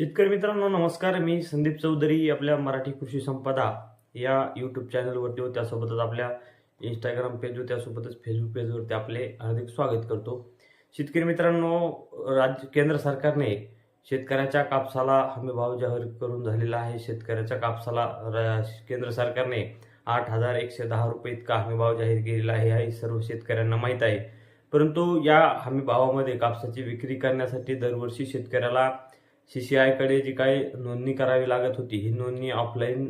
शेतकरी मित्रांनो नमस्कार. मी संदीप चौधरी आपल्या मराठी कृषी संपदा या यूट्यूब चॅनलवरती व त्यासोबतच आपल्या इंस्टाग्राम पेजवर त्यासोबतच फेसबुक पेजवरती आपले हार्दिक स्वागत करतो. शेतकरी मित्रांनो राज्य केंद्र सरकारने शेतकऱ्याच्या कापसाला हमी भाव जाहीर करून झालेला आहे. शेतकऱ्याच्या कापसाला केंद्र सरकारने आठ हजार एकशे दहा रुपये इतका हमी भाव जाहीर केलेला आहे. हे सर्व शेतकऱ्यांना माहीत आहे. परंतु या हमी भावामध्ये कापसाची विक्री करण्यासाठी दरवर्षी शेतकऱ्याला शी आयकडे जी काही नोंदणी करावी लागत होती ही नोंदणी ऑफलाईन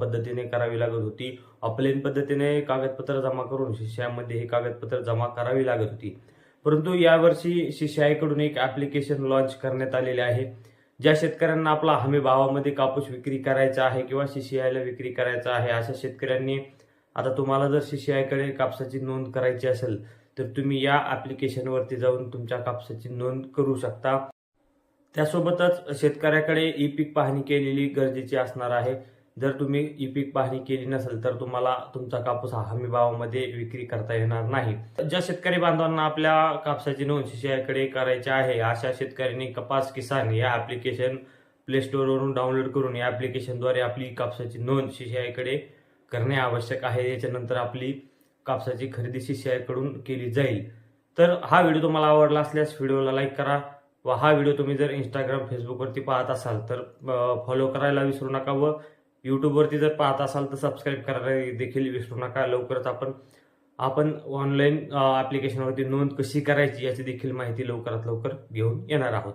पद्धतीने करावी लागत होती. ऑफलाईन पद्धतीने कागदपत्र जमा करून शीशी आयमध्ये हे कागदपत्र जमा करावी लागत होती. परंतु यावर्षी सी सी आयकडून एक ॲप्लिकेशन लॉन्च करण्यात आलेले आहे ज्या शेतकऱ्यांना आपला हमी भावामध्ये कापूस विक्री करायचा आहे किंवा सी सी आयला विक्री करायचा आहे अशा शेतकऱ्यांनी आता तुम्हाला जर सी सी आयकडे कापसाची नोंद करायची असेल तर तुम्ही या ॲप्लिकेशनवरती जाऊन तुमच्या कापसाची नोंद करू शकता. त्यासोबतच शेतकऱ्याकडे ई पीक पाहणी केलेली गरजेची असणार आहे. जर तुम्ही ई पीक पाहणी केली नसेल तर तुम्हाला तुमचा कापूस हा हमी भावामध्ये विक्री करता येणार नाही. ज्या शेतकरी बांधवांना आपल्या कापसाची नोंद शिशयाकडे करायची आहे अशा शेतकऱ्यांनी कपास किसान या ॲप्लिकेशन प्ले स्टोअरवरून डाउनलोड करून या ॲप्लिकेशनद्वारे आपली कापसाची नोंद शिशयाकडे करणे आवश्यक आहे. याच्यानंतर आपली कापसाची खरेदी शिशयाकडून केली जाईल. तर हा व्हिडिओ तुम्हाला आवडला असल्यास व्हिडिओला लाईक करा. व हा व्हिडिओ तुम्ही जर इंस्टाग्राम फेसबुकवरती पाहत असाल तर फॉलो करायला विसरू नका व यूट्यूबवरती जर पाहत असाल तर सबस्क्राईब करायला देखील विसरू नका. लवकरच आपण आपण ऑनलाईन ॲप्लिकेशनवरती नोंद कशी करायची याची देखील माहिती लवकरात लवकर घेऊन येणार आहोत.